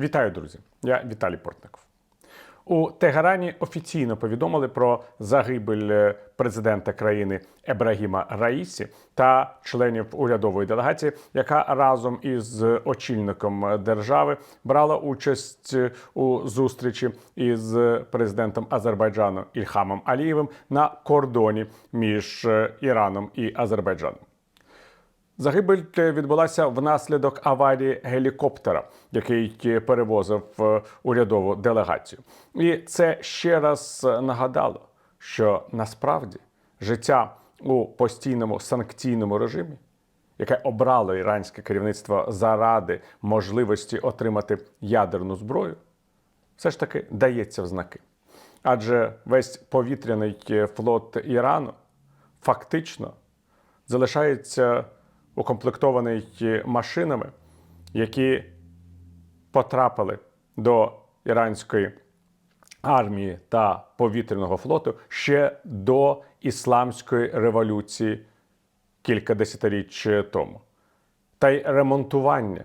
Вітаю, друзі! Я Віталій Портников. У Тегерані офіційно повідомили про загибель е, президента країни Ебрагіма Раїсі та членів урядової делегації, яка разом із очільником держави брала участь у зустрічі із президентом Азербайджану Ільхамом Алієвим на кордоні між е, Іраном і Азербайджаном. Загибель е, відбулася внаслідок аварії гелікоптера, який е, перевозив е, урядову делегацію. І це ще раз нагадало, що насправді життя у постійному санкційному режимі, яке обрало іранське керівництво заради можливості отримати ядерну зброю, все ж таки дається в знаки. Адже весь повітряний флот Ірану фактично залишається укомплектований машинами, які потрапили до іранської армії та повітряного флоту ще до ісламської революції кілька десятиріч тому. Та й ремонтування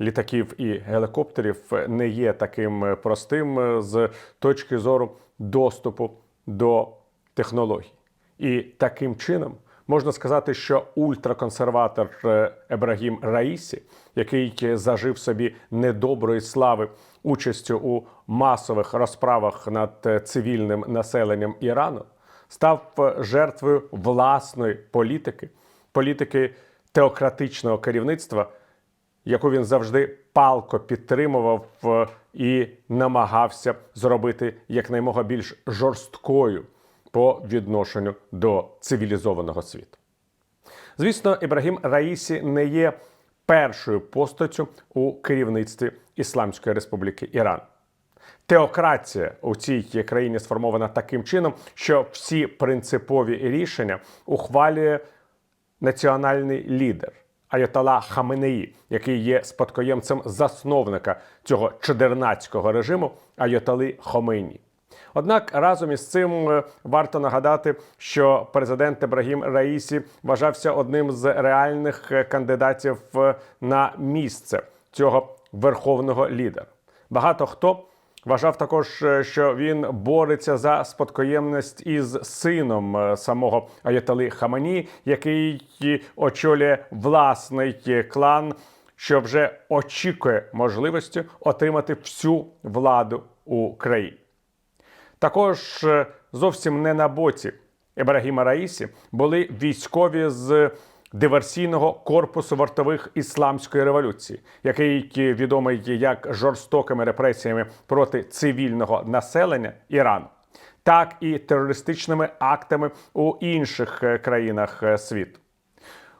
літаків і гелікоптерів не є таким простим з точки зору доступу до технологій. І таким чином можна сказати, що ультраконсерватор е, Ебрагім Раїсі, який зажив собі недоброї слави участю у масових розправах над е, цивільним населенням Ірану, став е, жертвою власної політики, політики теократичного керівництва, яку він завжди палко підтримував е, і намагався зробити якнаймога більш жорсткою по відношенню до цивілізованого світу. Звісно, Ібрагім Раїсі не є першою постаттю у керівництві Ісламської Республіки Іран. Теократія у цій країні сформована таким чином, що всі принципові рішення ухвалює національний лідер Айотала Хаменеї, який є спадкоємцем засновника цього чудернацького режиму Айотали Хомейні. Однак разом із цим е, варто нагадати, що президент Ебрагім Раїсі вважався одним з реальних е, кандидатів е, на місце цього верховного лідера. Багато хто вважав також, що він бореться за спадкоємність із сином самого Аятали Хамані, який очолює власний клан, що вже очікує можливості отримати всю владу у країні. Також е, зовсім не на боці Ібрагіма Раїсі були військові з диверсійного корпусу вартових ісламської революції, який відомий як жорстокими репресіями проти цивільного населення Ірану, так і терористичними актами у інших е, країнах е, світу.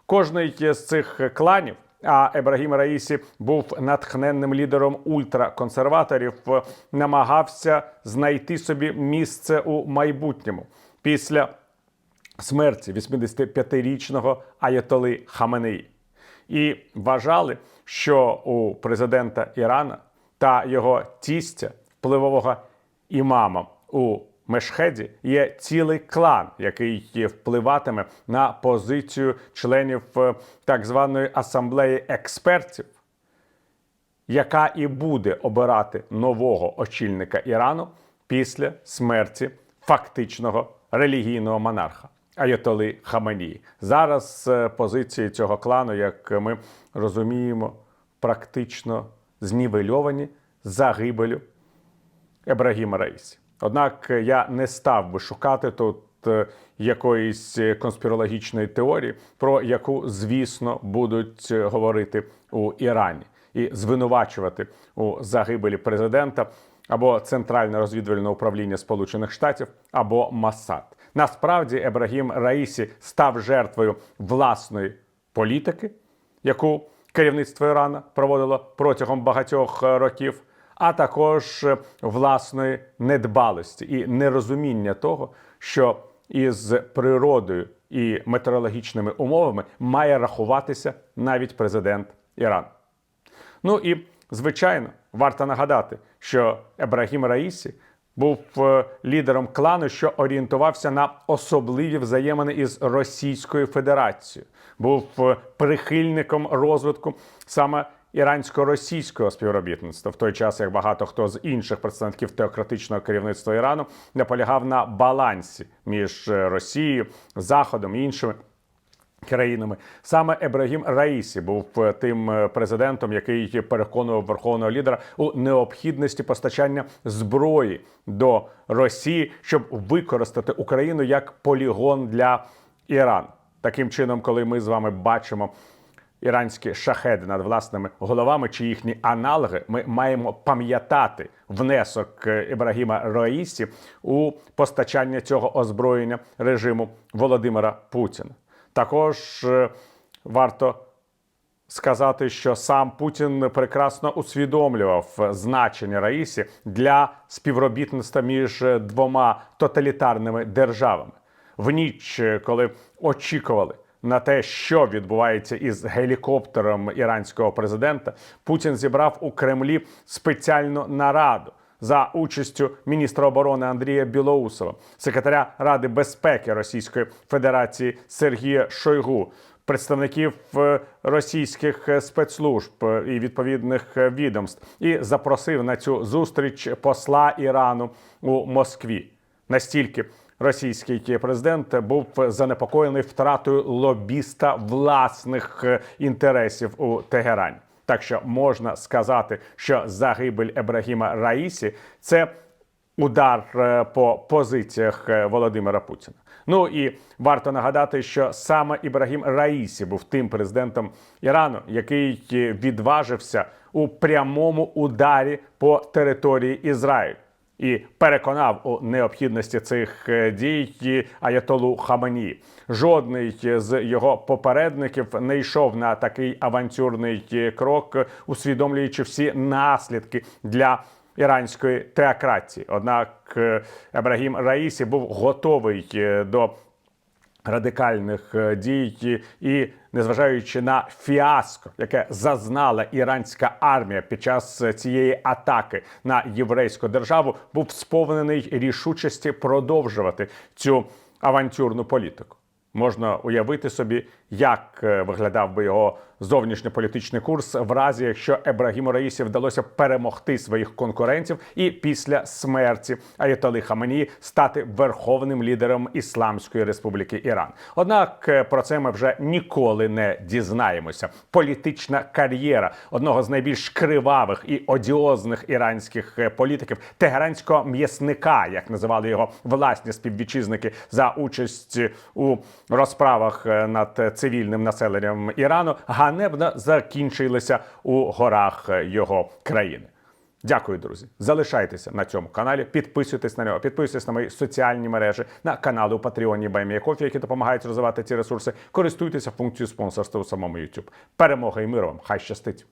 Кожний з цих кланів, а Ебрагім Раїсі був натхненним лідером ультраконсерваторів, намагався знайти собі місце у майбутньому після смерті 85-річного Аятоли Хаменеї. І вважали, що у президента Ірана та його тістя, впливового імама у Мешхеді, є цілий клан, який впливатиме на позицію членів е, так званої асамблеї експертів, яка і буде обирати нового очільника Ірану після смерті фактичного релігійного монарха Аятоли Хаманії. Зараз е, позиції цього клану, як ми розуміємо, практично знівельовані загибелю Ебрагіма Раїсі. Однак е, я не став би шукати тут е, якоїсь е, конспірологічної теорії, про яку, звісно, будуть говорити у Ірані і звинувачувати у загибелі президента або Центральне розвідувальне управління Сполучених Штатів, або Масад. Насправді Ебрагім Раїсі став жертвою власної політики, яку керівництво Ірана проводило протягом багатьох років, а також е, власної недбалості і нерозуміння того, що із природою і метеорологічними умовами має рахуватися навіть президент Ірану. Ну і звичайно, варто нагадати, що Ебрагім Раїсі був е, лідером клану, що орієнтувався на особливі взаємини із Російською Федерацією, був е, прихильником розвитку саме ірансько-російського співробітництва, в той час як багато хто з інших представників теократичного керівництва Ірану наполягав на балансі між е, Росією, Заходом і іншими. Країнами саме Ебрагім Раїсі був е, тим е, президентом, який переконував верховного лідера у необхідності постачання зброї до Росії, щоб використати Україну як полігон для Ірану. Таким чином, коли ми з вами бачимо іранські шахеди над власними головами чи їхні аналоги, ми маємо пам'ятати внесок е, Ібрагіма Раїсі у постачання цього озброєння режиму Володимира Путіна. Також е, варто сказати, що сам Путін прекрасно усвідомлював значення Раїсі для співробітництва між двома тоталітарними державами. В ніч, е, коли очікували на те, що відбувається із гелікоптером іранського президента, Путін зібрав у Кремлі спеціальну нараду за участю міністра оборони Андрія Білоусова, секретаря Ради безпеки Російської Федерації Сергія Шойгу, представників е, російських е, спецслужб е, і відповідних відомств, і запросив на цю зустріч посла Ірану у Москві. Настільки російський президент був занепокоєний втратою лобіста власних е, інтересів у Тегерані. Так що можна сказати, що загибель Ебрагіма Раїсі це удар е, по позиціях е, Володимира Путіна. Ну і варто нагадати, що саме Ібрагім Раїсі був тим президентом Ірану, який відважився у прямому ударі по території Ізраїлю. І переконав у необхідності цих е, дій Аятолу Хамані. Жодний з його попередників не йшов на такий авантюрний е, крок, усвідомлюючи всі наслідки для іранської теократії. Однак е, Ебрагім Раїсі був готовий до радикальних дій і незважаючи на фіаско, яке зазнала іранська армія під час цієї атаки на єврейську державу, був сповнений рішучості продовжувати цю авантюрну політику. Можна уявити собі, як е, виглядав би його зовнішньополітичний курс в разі, якщо Ебрагіму Раїсі вдалося перемогти своїх конкурентів і після смерті Аятоли Хаменії стати верховним лідером Ісламської Республіки Іран. Однак е, про це ми вже ніколи не дізнаємося. Політична кар'єра одного з найбільш кривавих і одіозних іранських е, політиків, тегеранського м'ясника, як називали його власні співвітчизники, за участь у розправах е, над цивільним населенням Ірану, ганебно закінчилися у горах е, його країни. Дякую, друзі. Залишайтеся на цьому каналі, підписуйтесь на нього, підписуйтесь на мої соціальні мережі, на канали у Патреоні Баймія Кофі, які допомагають розвивати ці ресурси. Користуйтеся функцією спонсорства у самому YouTube. Перемога і миру вам! Хай щастить!